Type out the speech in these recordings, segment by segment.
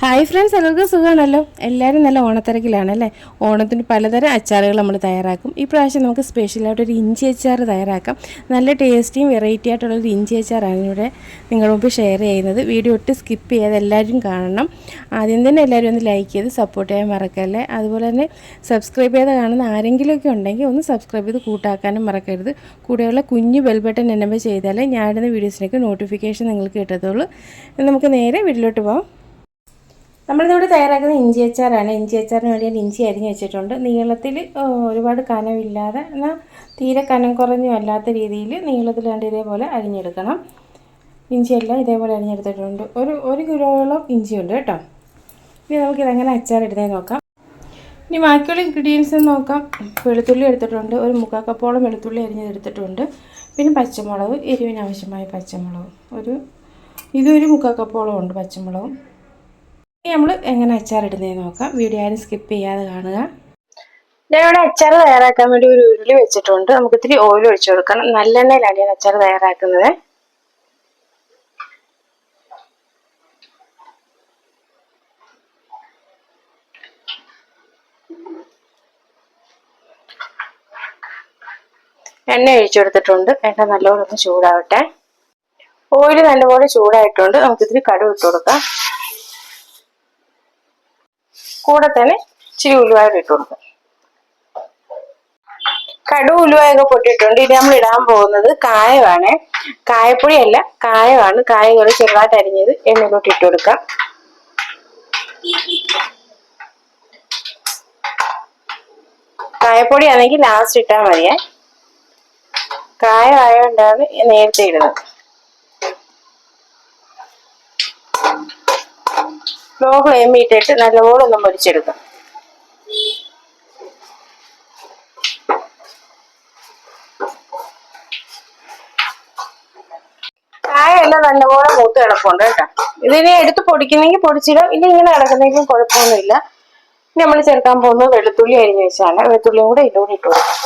Hi friends എല്ലാവർക്കും സുഖമാണല്ലോ? എല്ലാവരും നല്ല ഓണത്തിരക്കിലാണ് അല്ലേ? ഓണത്തിന് പലതരം അച്ചാറുകൾ നമ്മൾ തയ്യാറാക്കും. ഈ പ്രാവശ്യം നമുക്ക് സ്പെഷ്യലായിട്ടൊരു ഇഞ്ചി അച്ചാർ തയ്യാറാക്കാം. നല്ല ടേസ്റ്റിയും വെറൈറ്റി ആയിട്ടുള്ളൊരു ഇഞ്ചി അച്ചാറാണ് ഇവിടെ നിങ്ങളുടെ മുമ്പ് ഷെയർ ചെയ്യുന്നത്. വീഡിയോ ഒട്ട് സ്കിപ്പ് ചെയ്യാതെ എല്ലാവരും കാണണം. ആദ്യം തന്നെ എല്ലാവരും ഒന്ന് ലൈക്ക് ചെയ്ത് സപ്പോർട്ട് ചെയ്യാൻ മറക്കല്ലേ? അതുപോലെ തന്നെ സബ്സ്ക്രൈബ് ചെയ്ത് കാണുന്ന ആരെങ്കിലുമൊക്കെ ഉണ്ടെങ്കിൽ ഒന്ന് സബ്സ്ക്രൈബ് ചെയ്ത് കൂട്ടാക്കാനും മറക്കരുത്. കൂടെയുള്ള കുഞ്ഞു ബെൽ ബട്ടൺ എനബിൾ ചെയ്താലേ ഞാൻ ഇടുന്ന വീഡിയോസിനൊക്കെ നോട്ടിഫിക്കേഷൻ നിങ്ങൾക്ക് കിട്ടത്തുള്ളൂ. നമുക്ക് നേരെ വീട്ടിലോട്ട് പോകാം നമ്മളിതിവിടെ തയ്യാറാക്കുന്ന ഇഞ്ചി അച്ചാറാണ്. ഇഞ്ചി അച്ചാറിന് വേണ്ടി ഞാൻ ഇഞ്ചി അരിഞ്ഞ് വെച്ചിട്ടുണ്ട്. നീളത്തിൽ ഒരുപാട് കനമില്ലാതെ എന്നാൽ തീരെ കനം കുറഞ്ഞു അല്ലാത്ത രീതിയിൽ നീളത്തിൽ കണ്ട് ഇതേപോലെ അരിഞ്ഞെടുക്കണം. ഇഞ്ചിയെല്ലാം ഇതേപോലെ അരിഞ്ഞെടുത്തിട്ടുണ്ട്. ഒരു ഒരു കിലോയോളം ഇഞ്ചിയുണ്ട് കേട്ടോ. ഇനി നമുക്കിതങ്ങനെ അച്ചാറെടുത്തേ നോക്കാം. ഇനി ബാക്കിയുള്ള ഇൻഗ്രീഡിയൻസ് നോക്കാം. വെളുത്തുള്ളി എടുത്തിട്ടുണ്ട്. ഒരു മുക്കാൽ കപ്പോളം വെളുത്തുള്ളി അരിഞ്ഞെടുത്തിട്ടുണ്ട്. പിന്നെ പച്ചമുളക് എരിവിന് ആവശ്യമായ പച്ചമുളക്. ഒരു ഇതൊരു മുക്കാൽ കപ്പോളം ഉണ്ട് പച്ചമുളകും. നമ്മൾ എങ്ങനെ അച്ചാർ ഇടുന്നതെന്ന് നോക്കാം. വീഡിയോ ആരും സ്കിപ്പ് ചെയ്യാതെ കാണുക. ഞാനിവിടെ അച്ചാർ തയ്യാറാക്കാൻ വേണ്ടി ഒരു ഉരുളി വെച്ചിട്ടുണ്ട്. നമുക്ക് ഇത്തിരി ഓയിൽ ഒഴിച്ചു കൊടുക്കണം. നല്ലെണ്ണയിലാണ് ഞാൻ അച്ചാർ തയ്യാറാക്കുന്നത്. എണ്ണ ഒഴിച്ചു കൊടുത്തിട്ടുണ്ട്. എണ്ണ നല്ലപോലെ ഒന്ന് ചൂടാവട്ടെ. ഓയിൽ നല്ലപോലെ ചൂടായിട്ടുണ്ട്. നമുക്ക് ഇത്തിരി കടുവ് ഇട്ട് കൊടുക്കാം. കൂടെ തന്നെ ഇച്ചിരി ഉലുവായിട്ട് ഇട്ട് കൊടുക്കാം. കടു ഉലുവായൊക്കെ പൊട്ടിയിട്ടുണ്ട്. ഇനി നമ്മൾ ഇടാൻ പോകുന്നത് കായമാണ് കായപ്പൊടിയല്ല കായമാണ് കായകൾ ചെറുതായിട്ട് അരിഞ്ഞത് എണ്ണയിലോട്ട് ഇട്ട് കൊടുക്കാം. കായപ്പൊടി ആണെങ്കിൽ ലാസ്റ്റ് ഇട്ടാൽ മതിയേ. കായമായോണ്ടാണ് നേരത്തെ ഇടുന്നത്. ലോ ഫ്ലെയിമിൽ ഇട്ടിട്ട് നല്ലപോലെ ഒന്ന് പൊരിച്ചെടുക്കാം ചായയെല്ലാം നല്ലപോലെ മൂത്ത് കിടപ്പുണ്ട് കേട്ടോ. ഇതിനെ എടുത്ത് പൊടിക്കുന്നെങ്കിൽ പൊടിച്ചിടാം. ഇനി ഇങ്ങനെ കിടക്കുന്നെങ്കിലും കുഴപ്പമൊന്നുമില്ല. നമ്മൾ ചേർക്കാൻ പോകുന്നത് വെളുത്തുള്ളി അരിഞ്ഞു വെച്ചാണ്. വെളുത്തുള്ളിയും കൂടെ ഇതിലൂടെ ഇട്ട് കൊടുക്കാം.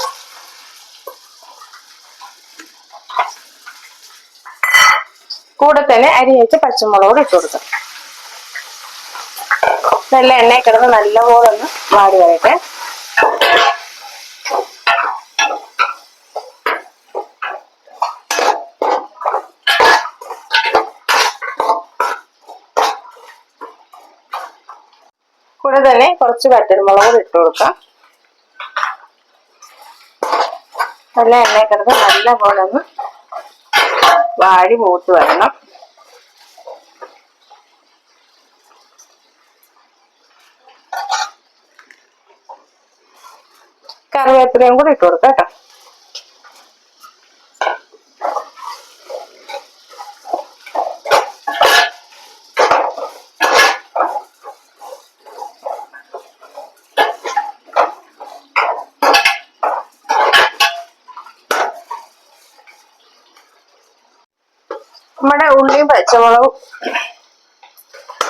കൂടെ തന്നെ അരിഞ്ഞ് വെച്ച് പച്ചമുളക് ഇട്ട് കൊടുക്കാം. നല്ല എണ്ണ കിടന്ന് നല്ലപോലെ ഒന്ന് വാടി വരട്ടെ. കൂടെ തന്നെ കുറച്ച് വറ്റൽമുളക് ഇട്ട് കൊടുക്കാം. നല്ല എണ്ണ കിടന്ന് നല്ലപോലെ ഒന്ന് വാടി മൂത്ത് വരണം. കറിവേപ്പിലയും കൂടി ഇട്ട് കൊടുക്കാം നമ്മുടെ ഉള്ളിയും പച്ചമുളകും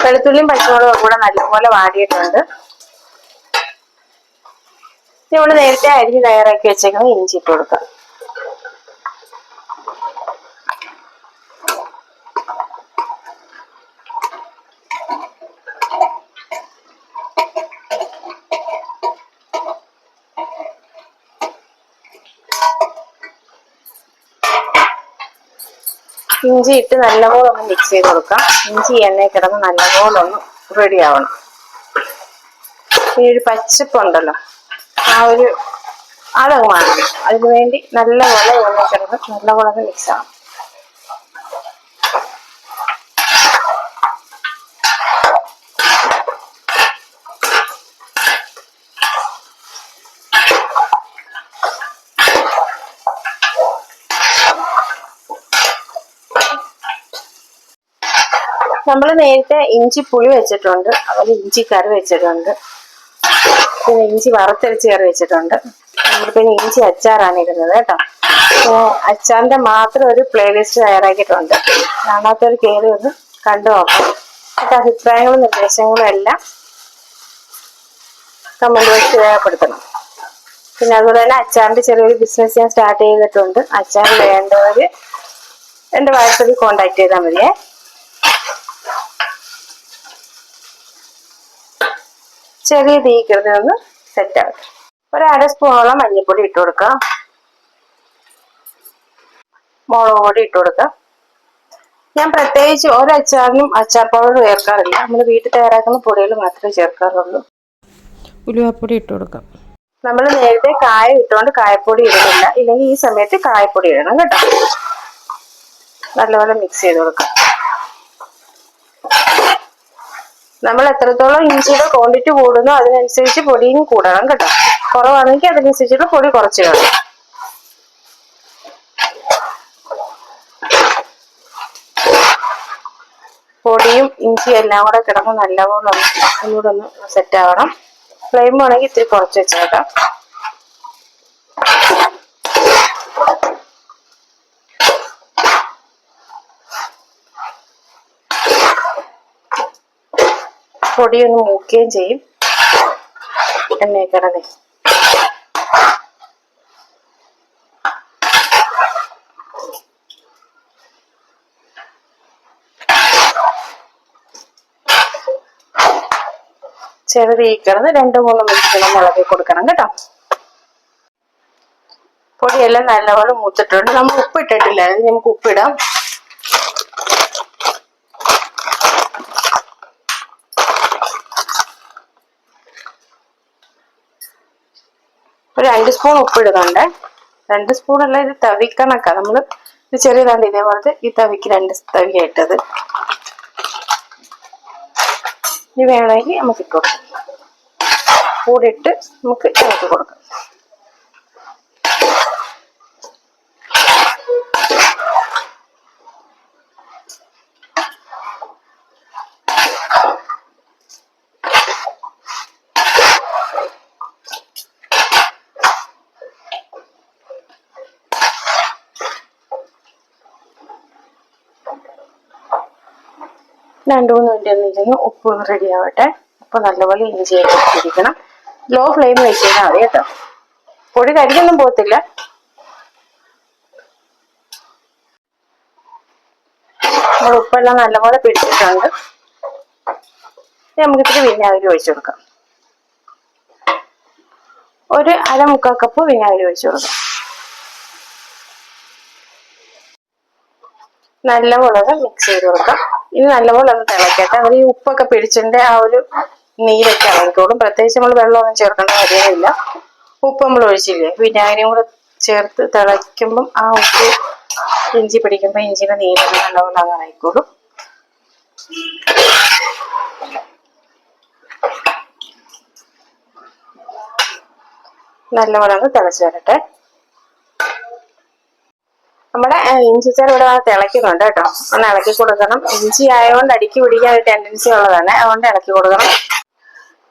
വെളുത്തുള്ളിയും പച്ചമുളകും കൂടെ നല്ലപോലെ വാടിയിട്ടുണ്ട്. നമ്മൾ നേരത്തെ അരി തയ്യാറാക്കി വെച്ചേക്കുന്നത് ഇഞ്ചി ഇട്ട് കൊടുക്കാം. ഇഞ്ചി ഇട്ട് നല്ലപോലെ ഒന്ന് മിക്സ് ചെയ്ത് കൊടുക്കാം. ഇഞ്ചി എണ്ണയിൽ കിടന്ന് നല്ലപോലെ ഒന്ന് റെഡി ആവണം. ഈ ഒരു പച്ചപ്പുണ്ടല്ലോ ആ ഒരു അതങ്ങ് അതിനു വേണ്ടി നല്ലപോലെ എണ്ണ കിടന്ന് നല്ലപോലെ ഒന്ന് മിക്സ് ആവണം. നമ്മൾ നേരത്തെ ഇഞ്ചി പുളി വെച്ചിട്ടുണ്ട്. അതുപോലെ ഇഞ്ചി കറി വെച്ചിട്ടുണ്ട്. പിന്നെ ഇഞ്ചി വറുത്തരച്ച് കറി വെച്ചിട്ടുണ്ട്. പിന്നെ ഇഞ്ചി അച്ചാറാണ് ഇരുന്നത് കേട്ടോ. അച്ചാറിന്റെ മാത്രം ഒരു പ്ലേലിസ്റ്റ് തയ്യാറാക്കിയിട്ടുണ്ട്. കാണാത്തൊരു കയറി ഒന്ന് കണ്ടു നോക്കാം. അഭിപ്രായങ്ങളും നിർദ്ദേശങ്ങളും എല്ലാം കമന്റ് ബോക്സിൽ രേഖപ്പെടുത്തണം. പിന്നെ അതുപോലെ തന്നെ അച്ചാറിന്റെ ചെറിയൊരു ബിസിനസ് ഞാൻ സ്റ്റാർട്ട് ചെയ്തിട്ടുണ്ട്. അച്ചാർ വേണ്ടവര് എന്റെ വാട്സപ്പിൽ കോണ്ടാക്ട് ചെയ്താൽ മതിയേ. ചെറിയ തീ ഒന്ന് സെറ്റ് ആവട്ടെ ഒരു അര സ്പൂണോളം മഞ്ഞൾപ്പൊടി ഇട്ട് കൊടുക്കുക മുളക് പൊടി ഇട്ട് കൊടുക്കുക ഞാൻ പ്രത്യേകിച്ച് ഒരു അച്ചാറിനും അച്ചാർ പൗഡർ ചേർക്കാറില്ല. നമ്മൾ വീട്ടിൽ തയ്യാറാക്കുന്ന പൊടികൾ മാത്രമേ ചേർക്കാറുള്ളൂ. ഉലുവാപ്പൊടി ഇട്ട് കൊടുക്കാം. നമ്മൾ നേരത്തെ കായ ഇട്ടുകൊണ്ട് കായപ്പൊടി ഇടുന്നില്ല. ഇല്ലെങ്കിൽ ഈ സമയത്ത് കായപ്പൊടി ഇടണം കേട്ടോ. നല്ലപോലെ മിക്സ് ചെയ്ത് കൊടുക്കാം. നമ്മൾ എത്രത്തോളം ഇഞ്ചിയുടെ ക്വാണ്ടിറ്റി കൂടുന്നോ അതിനനുസരിച്ച് പൊടിയും കൂടണം കേട്ടോ. കുറവാണെങ്കിൽ അതിനനുസരിച്ചുള്ള പൊടി കുറച്ച് കാണും. പൊടിയും ഇഞ്ചിയും എല്ലാം കൂടെ കിടന്ന് നല്ലപോലെ ഒന്ന് ഒന്നുകൂടെ ഒന്ന് സെറ്റ് ആവണം. ഫ്ലെയിം വേണമെങ്കിൽ ഇത്തിരി കുറച്ച് വെച്ചേക്കാം. പൊടിയൊന്ന് മൂക്കുകയും ചെയ്യും. എണ്ണയൊക്കെ കിടന്നേ ചെറുത് ഈ കിടന്ന് രണ്ട് മൂന്ന് മിനിറ്റ് മുളകി കൊടുക്കണം കേട്ടോ. പൊടിയെല്ലാം നല്ലപോലെ മൂത്തിട്ടുണ്ട്. നമ്മൾ ഉപ്പ് ഇട്ടിട്ടില്ല. നമുക്ക് ഉപ്പിടാം. രണ്ട് സ്പൂൺ ഉപ്പ് ഇടുന്നുണ്ട് രണ്ട് സ്പൂൺ അല്ല ഇത് തവിക്കണക്ക. നമ്മൾ ഇത് ചെറിയതാണ്ട് ഇതേപോലത്തെ ഈ തവിക്ക് രണ്ട് തവി ഇട്ടത് ഇനി വേണമെങ്കിൽ നമുക്ക് ഇട്ട് കൊടുക്കാം. കൂടിയിട്ട് നമുക്ക് ഇളക്കി കൊടുക്കാം. രണ്ടു മൂന്ന് മിനിറ്റ് ഒന്ന് ഇരുന്ന് ഉപ്പ് റെഡി ആവട്ടെ. ഉപ്പ് നല്ലപോലെ ഇഞ്ചി ഇരിക്കണം ലോ ഫ്ലെയിം വെച്ച് കഴിഞ്ഞാൽ മതി കേട്ടോ. പൊടി കരിക്കൊന്നും പോകത്തില്ല. നമ്മൾ ഉപ്പെല്ലാം നല്ലപോലെ പിടിച്ചിട്ടുണ്ട്. നമുക്ക് ഇത്തിരി വിനാഗിരി ഒഴിച്ചു കൊടുക്കാം. ഒരു അര മുക്കാൽ കപ്പ് വിനാഗിരി ഒഴിച്ചു കൊടുക്കാം. നല്ലപോലെ മിക്സ് ചെയ്ത് കൊടുക്കാം. ഇത് നല്ലപോലെ ഒന്ന് തിളക്കട്ടെ. അവർ ഈ ഉപ്പൊക്കെ പിടിച്ചിട്ട് ആ ഒരു നീരൊക്കെ ഇറങ്ങിക്കോളും. പ്രത്യേകിച്ച് നമ്മൾ വെള്ളമൊന്നും ചേർക്കേണ്ട കാര്യമില്ല. ഉപ്പ് നമ്മൾ ഒഴിച്ചില്ലേ? വിനാഗിരിയും കൂടെ ചേർത്ത് തിളയ്ക്കുമ്പം ആ ഉപ്പ് ഇഞ്ചി പിടിക്കുമ്പോൾ ഇഞ്ചിയുടെ നീരൊക്കെ നല്ലപോലെ അങ്ങ് ഇറങ്ങിക്കോളും. നല്ലപോലെ ഒന്ന് തിളച്ച് വരട്ടെ. നമ്മുടെ ഇഞ്ചിച്ചാർ ഇവിടെ തിളയ്ക്കുന്നുണ്ട് കേട്ടോ. ഒന്ന് ഇളക്കി കൊടുക്കണം. ഇഞ്ചി ആയതുകൊണ്ട് അടിക്ക് പിടിക്കാൻ ഒരു ടെൻഡൻസി ഉള്ളതാണ്. അതുകൊണ്ട് ഇളക്കി കൊടുക്കണം.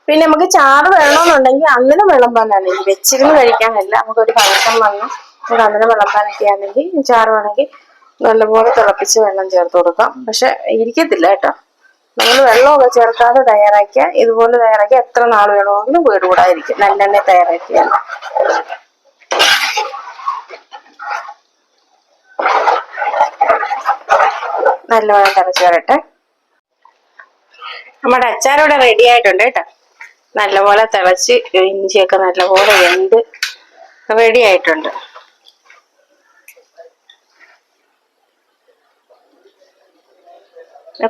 പിന്നെ നമുക്ക് ചാറ് വേണമെന്നുണ്ടെങ്കിൽ അന്നിനും വിളമ്പാൻ ഈ വെച്ചിരുന്ന് കഴിക്കാനല്ല നമുക്ക് ഒരു ഫംഗ്ഷൻ വന്നു. നമുക്ക് അന്നിനും വിളമ്പാനൊക്കെ ആണെങ്കിൽ ചാറ് വേണമെങ്കിൽ നല്ലപോലെ തിളപ്പിച്ച് വെള്ളം ചേർത്ത് കൊടുക്കാം. പക്ഷെ ഇരിക്കത്തില്ല കേട്ടോ. നമ്മൾ വെള്ളമൊക്കെ ചേർക്കാതെ തയ്യാറാക്കിയ ഇതുപോലെ തയ്യാറാക്കിയാൽ എത്ര നാൾ വേണമെങ്കിലും വീട് കൂടാതിരിക്കും നല്ലെണ്ണ തയ്യാറാക്കിയാൽ. നല്ലവണ്ണം തിളച്ച് വരട്ടെ. നമ്മുടെ അച്ചാറിവിടെ റെഡി ആയിട്ടുണ്ട് കേട്ടോ. നല്ലപോലെ തിളച്ച് ഇഞ്ചിയൊക്കെ നല്ലപോലെ വെന്ത് റെഡി ആയിട്ടുണ്ട്.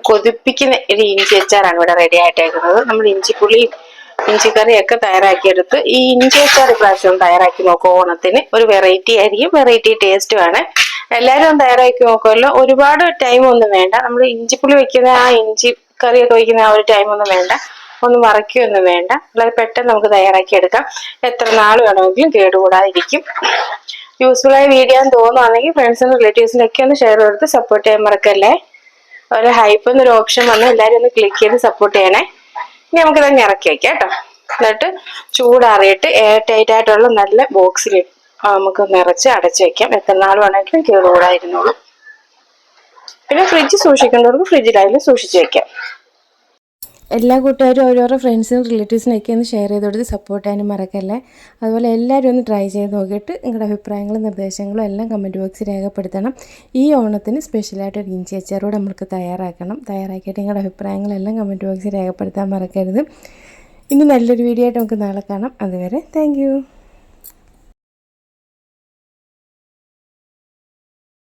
കൊതിപ്പിക്കുന്ന ഒരു ഇഞ്ചി അച്ചാറാണ് ഇവിടെ റെഡി ആയിട്ടേക്കുന്നത്. നമ്മൾ ഇഞ്ചിപ്പുളിയും ഇഞ്ചിക്കറിയൊക്കെ തയ്യാറാക്കിയെടുത്ത് ഈ ഇഞ്ചി അച്ചാർ ഇപ്രാവശ്യം തയ്യാറാക്കി നോക്കും ഓണത്തിന്. ഒരു വെറൈറ്റി ആയിരിക്കും. വെറൈറ്റി ടേസ്റ്റുമാണ് എല്ലാവരും തയ്യാറാക്കി നോക്കുമല്ലോ. ഒരുപാട് ടൈം ഒന്നും വേണ്ട. നമ്മൾ ഇഞ്ചിപ്പുളി വെക്കുന്ന ആ ഇഞ്ചി കറിയൊക്കെ വയ്ക്കുന്ന ആ ഒരു ടൈം ഒന്നും വേണ്ട. ഒന്നും വറക്കുകയൊന്നും വേണ്ട. വളരെ പെട്ടെന്ന് നമുക്ക് തയ്യാറാക്കി എടുക്കാം. എത്ര നാൾ വേണമെങ്കിലും കേടുകൂടാതിരിക്കും. യൂസ്ഫുൾ ആയ വീഡിയോ എന്ന് തോന്നുവാണെങ്കിൽ ഫ്രണ്ട്സിനും റിലേറ്റീവ്സിനും ഒക്കെ ഒന്ന് ഷെയർ കൊടുത്ത് സപ്പോർട്ട് ചെയ്യാൻ മറക്കല്ലേ? ഒരു ഹൈപ്പ് എന്നൊരു ഓപ്ഷൻ വന്ന് എല്ലാവരും ഒന്ന് ക്ലിക്ക് ചെയ്ത് സപ്പോർട്ട് ചെയ്യണേ. ഇനി നമുക്കിതങ്ങ് ഇറക്കി വയ്ക്കാം കേട്ടോ. എന്നിട്ട് ചൂടാറിയിട്ട് എയർ ടൈറ്റ് ആയിട്ടുള്ള നല്ല ബോക്സിൽ നമുക്ക് നിറച്ച് അടച്ചു വെക്കാം. എത്ര നാൾ വേണമെങ്കിലും കേടുകൂടായിരുന്നുള്ളൂ പിന്നെ ഫ്രിഡ്ജ് സൂക്ഷിക്കേണ്ടവർക്ക് ഫ്രിഡ്ജിലായാലും സൂക്ഷിച്ച് വെക്കാം. എല്ലാ കൂട്ടുകാരും ഓരോരോ ഫ്രണ്ട്സിനും റിലേറ്റീവ്സിനും ഒക്കെ ഒന്ന് ഷെയർ ചെയ്ത് കൊടുത്ത് സപ്പോർട്ട് ചെയ്യാനും മറക്കല്ലേ? അതുപോലെ എല്ലാവരും ഒന്ന് ട്രൈ ചെയ്ത് നോക്കിയിട്ട് നിങ്ങളുടെ അഭിപ്രായങ്ങളും നിർദ്ദേശങ്ങളും എല്ലാം കമന്റ് ബോക്സിൽ രേഖപ്പെടുത്തണം. ഈ ഓണത്തിന് സ്പെഷ്യലായിട്ട് ഒരു ഇഞ്ചി അച്ചാറോട് നമുക്ക് തയ്യാറാക്കണം. തയ്യാറാക്കിയിട്ട് നിങ്ങളുടെ അഭിപ്രായങ്ങളെല്ലാം കമന്റ് ബോക്സിൽ രേഖപ്പെടുത്താൻ മറക്കരുത്. ഇനി നല്ലൊരു വീഡിയോ ആയിട്ട് നമുക്ക് നാളെ കാണാം. അതുവരെ താങ്ക്